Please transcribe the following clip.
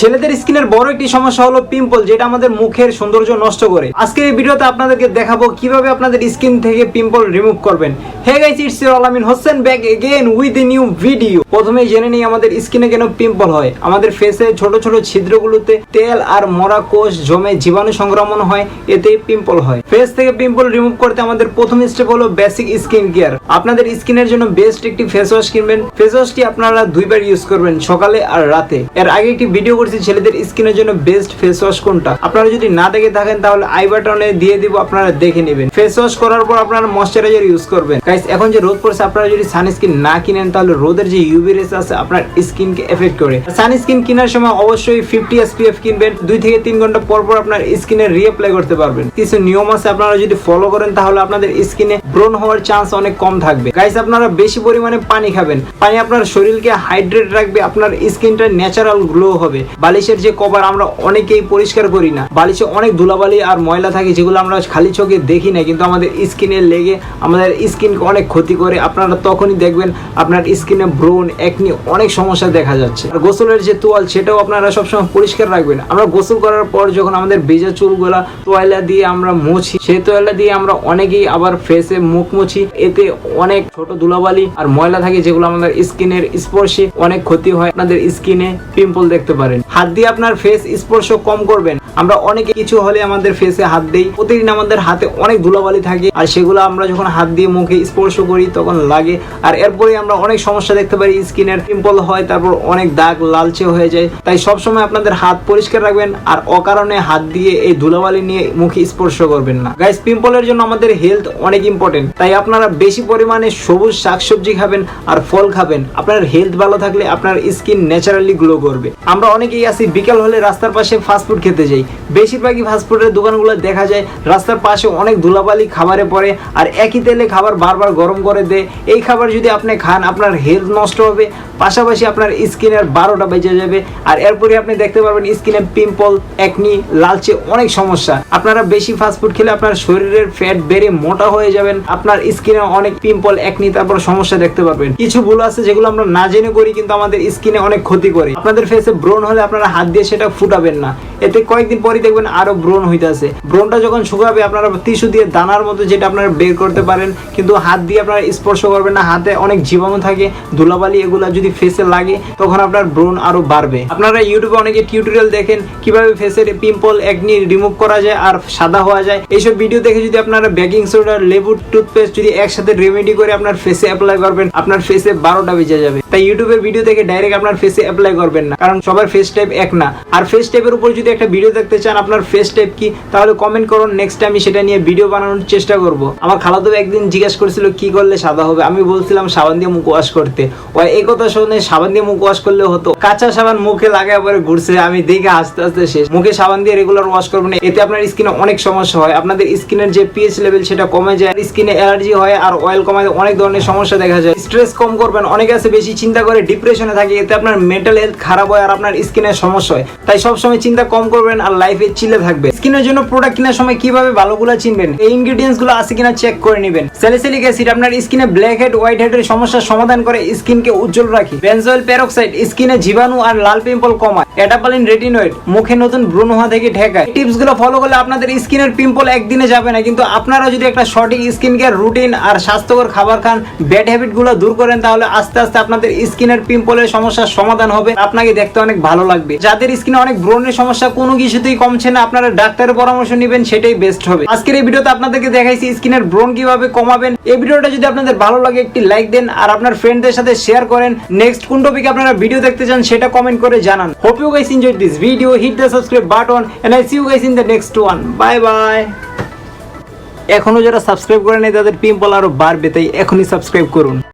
ছেলেদের স্কিনের বড় একটি সমস্যা হলো পিম্পল, যেটা আমাদের মুখের সৌন্দর্য নষ্ট করে। আজকের এই ভিডিওতে আপনাদেরকে দেখাবো কীভাবে আপনাদের স্কিন থেকে পিম্পল রিমুভ করবেন। হে guys it's your Alamin Hossain back again with a new video প্রথমে জেনে নিই আমাদের স্কিনে কেন পিম্পল হয়। আমাদের ফেসে ছোট ছোট ছিদ্রগুলোতে তেল আর মরা কোষ জমে জীবাণু সংক্রমণ হয় এতে পিম্পল হয়। ফেস থেকে পিম্পল রিমুভ করতে আমাদের প্রথম স্টেপ হলো বেসিক স্কিন কেয়ার আপনাদের স্কিনের জন্য বেস্ট একটি ফেস ওয়াশ কিনবেন। ফেস ওয়াশটি আপনারা দুইবার ইউজ করবেন, সকালে আর রাতে। এর আগে একটি ভিডিও করেছি ছেলেদের স্কিনের জন্য বেস্ট ফেস ওয়াশ কোনটা? আপনারা যদি না দেখে থাকেন, তাহলে আই বাটনে দিয়ে দিব, আপনারা দেখে নেবেন। ফেস ওয়াশ করার পর আপনারা ময়শ্চারাইজার ইউজ করবেন। গাইস এখন যে রোদ পড়ছে, আপনারা যদি সানস্ক্রিন না কিনেন, তাহলে রোদের যে ইউভি রেস আছে, আপনার স্কিনকে এফেক্ট করে। সানস্ক্রিন কেনার সময় অবশ্যই ফিফটি এসপিএফ কিনবেন। দুই থেকে তিন ঘণ্টা পর পর আপনার স্কিনে রিঅ্যাপ্লাই করতে পারবেন। কিছু নিয়ম আছে, আপনারা যদি ফলো করেন, তাহলে আপনাদের স্কিনে ব্রণ হওয়ার চান্স অনেক কম থাকবে। গাইস আপনারা বেশি পরিমাণে পানি খাবেন। পানি আপনার শরীরকে হাইড্রেট রাখবে, আপনার স্কিনটা ন্যাচারাল গ্লো হবে। বালিশের যে কভার আমরা অনেকেই পরিষ্কার করি না। বালিশে অনেক ধুলাবালি আর ময়লা থাকে যেগুলো আমরা খালি চোখে দেখি না, কিন্তু আমাদের স্কিনে লেগে আমাদের স্কিনকে অনেক ক্ষতি করে। আপনারা তখনই দেখবেন আপনার স্কিনে ব্রণ একনি অনেক সমস্যা দেখা যাচ্ছে। আর গোসলের যে তোয়াল, সেটাও আপনারা সবসময় পরিষ্কার রাখবেন। আমরা গোসল করার পর যখন আমাদের ভেজা চুলগুলা তোয়ালা দিয়ে আমরা মুছি, সেই তোয়ালা দিয়ে আমরা অনেকেই আবার ফেসে মুখ মুছি। এতে অনেক ছোট ধুলাবালি আর ময়লা থাকে যেগুলো আমাদের স্কিনের স্পর্শে অনেক ক্ষতি হয়। আপনাদের স্কিনে পিম্পল দেখতে পারেন। হাত দিয়ে আপনার ফেস স্পর্শ কম করবেন। আমরা অনেকে কিছু হলে আমাদের ফেসে হাত দিই। প্রতিদিন আমাদের হাতে অনেক ধুলাবালি থাকে আর সেগুলো আমরা যখন হাত দিয়ে মুখে স্পর্শ করি তখন লাগে। আর এরপরে আমরা অনেক সমস্যা দেখতে পারি স্কিনের। পিম্পল হয়, তারপর অনেক দাগ, লালচে হয়ে যায়। তাই সবসময় আপনাদের হাত পরিষ্কার রাখবেন আর অকারণে হাত দিয়ে এই ধুলাবালি নিয়ে মুখে স্পর্শ করবেন না। গাইস পিম্পলের জন্য আমাদের হেলথ অনেক ইম্পর্টেন্ট তাই আপনারা বেশি পরিমাণে সবুজ শাকসবজি খাবেন আর ফল খাবেন। আপনার হেলথ ভালো থাকলে আপনার স্কিন ন্যাচারালি গ্লো করবে। আমরা অনেকেই আছি, বিকাল হলে রাস্তার পাশে ফাস্টফুড খেতে যাই। বেশিরভাগই ফাস্টফুডের দোকানগুলো দেখা যায়, রাস্তার পাশে অনেক ধুলাবালি খাবারে পড়ে, আর একই তেলে খাবার বারবার গরম করে দেয়। এই খাবার যদি আপনি খান, আপনার হেলথ নষ্ট হবে, পাশাপাশি আপনার স্কিনের বারোটা বেজে যাবে, আর এরপরে আপনি দেখতে পারবেন স্কিনে পিম্পল একনি লালচে অনেক সমস্যা। আপনারা বেশি ফাস্টফুড খেলে আপনার শরীরের ফ্যাট বেড়ে মোটা হয়ে যাবেন, আপনার স্কিনে অনেক পিম্পল একনি তারপর সমস্যা দেখতে পারবেন। কিছু ভুল আছে যেগুলো আমরা না জেনে করি, কিন্তু আমাদের স্কিনে অনেক ক্ষতি করে। আপনাদের ফেসে ব্রণ হলে আপনারা হাত দিয়ে সেটা ফুটাবেন না। এতে কয়েকদিন পরই দেখবেন আরও ব্রণ হইতাছে। ব্রণটা যখন শুকাবে, আপনারা টিস্যু দিয়ে দানার মতো যেটা আপনারা বের করতে পারেন, কিন্তু হাত দিয়ে আপনারা স্পর্শ করবেন না, হাতে অনেক জীবাণু থাকে, ধুলাবালি এগুলা যদি ফেসে লাগে, তখন আপনার ব্রণ আরও বাড়বে। আপনারা ইউটিউবে অনেকে টিউটোরিয়াল দেখেন, কীভাবে ফেসের পিম্পল একনি রিমুভ করা যায় আর সাদা হওয়া যায়। এইসব ভিডিও দেখে যদি আপনারা বেকিং সোডা লেবু টুথপেস্ট যদি একসাথে রেমেডি করে আপনার ফেসে অ্যাপ্লাই করবেন, আপনার ফেসে বারোটা বেজে যাবে। তাই ইউটিউবের ভিডিও দেখে ডাইরেক্ট আপনার ফেসে অ্যাপ্লাই করবেন না, কারণ সবার ফেস টাইপ এক না। আর ফেস টাইপের উপর যদি একটা ভিডিও দেখতে চান, আপনার ফেস টাইপ কি, তাহলে কমেন্ট করুন নেক্সট আমি সেটা নিয়ে ভিডিও বানানোর চেষ্টা করব। আমার খালাতো একদিন জিজ্ঞেস করেছিল, কি করলে সাদা হবে? আমি বলছিলাম, সাবান দিয়ে মুখ ওয়াশ করতে। ওই এই কথা শুনে সাবান দিয়ে মুখ ওয়াশ করলে হতো। কাঁচা সাবান মুখে লাগায় পরে ঘুরছে, আমি দেখে আস্তে আস্তে শেষ। মুখে সাবান দিয়ে রেগুলার ওয়াশ করবেন এতে আপনার স্কিনে অনেক সমস্যা হয়। আপনাদের স্কিনের যে পিএইচ লেভেল সেটা কমে যায় স্কিনে অ্যালার্জি হয় আর অয়েল কমায় অনেক ধরনের সমস্যা দেখা যায়। স্ট্রেস কম করবেন, অনেকে আছে বেশি চিন্তা করে ডিপ্রেশনে থাকে, এতে আপনার মেন্টাল হেলথ খারাপ হয় আর আপনার স্কিনের সমস্যা হয়। তাই সবসময় চিন্তা কম করবেন আর লাইফে চিলে থাকবে। স্কিনের জন্য প্রোডাক্ট কেনার সময় কীভাবে ভালোগুলো চিনবেন? এই ইনগ্রেডিয়েন্টসগুলো আছে কিনা চেক করে নেবেন। স্যালিসিলিক অ্যাসিড আপনার স্কিনে ব্ল্যাক হেড হোয়াইট হেডের সমস্যার সমাধান করে স্কিনকে উজ্জ্বল রাখি। বেনজয়েল পেরোক্সাইড স্কিনে জীবাণু আর লাল পিম্পল কমায়। অ্যাটাপালিন রেটিনয়েড মুখে নতুন ব্রণ হওয়া থেকে ঠেকায়। টিপসগুলো ফলো করলে আপনাদের স্কিনের পিম্পল একদিনে যাবে না। কিন্তু আপনারা যদি একটা সঠিক স্কিন কেয়ার রুটিন আর স্বাস্থ্যকর খাবার খান ব্যাড হ্যাবিটগুলো দূর করেন, তাহলে আস্তে আস্তে আপনাদের স্কিনের পিম্পলের সমস্যার সমাধান হবে। আপনাকে দেখতে অনেক ভালো লাগবে। যাদের স্কিনে অনেক ব্রণের সমস্যা, কোনো কিছুতেই কমছে না, আপনারা ডাক্তারের পরামর্শ নেবেন, সেটাই বেস্ট হবে। আজকের এই ভিডিওতে আপনাদেরকে দেখাইছি স্কিনের ব্রণ কীভাবে কমাবেন। এই ভিডিওটা যদি আপনাদের ভালো লাগে, একটি লাইক দেন আর আপনার ফ্রেন্ডদের সাথে শেয়ার করেন। নেক্সট কোন টপিকে আপনারা ভিডিও দেখতে চান, সেটা কমেন্ট করে জানান। Hope you guys enjoyed this video hit the subscribe button and I see you guys in the next one bye bye এখনও যারা সাবস্ক্রাইব করে নেই, তাদের পিম্পল আরও বাড়বে, তাই এখনই সাবস্ক্রাইব করুন।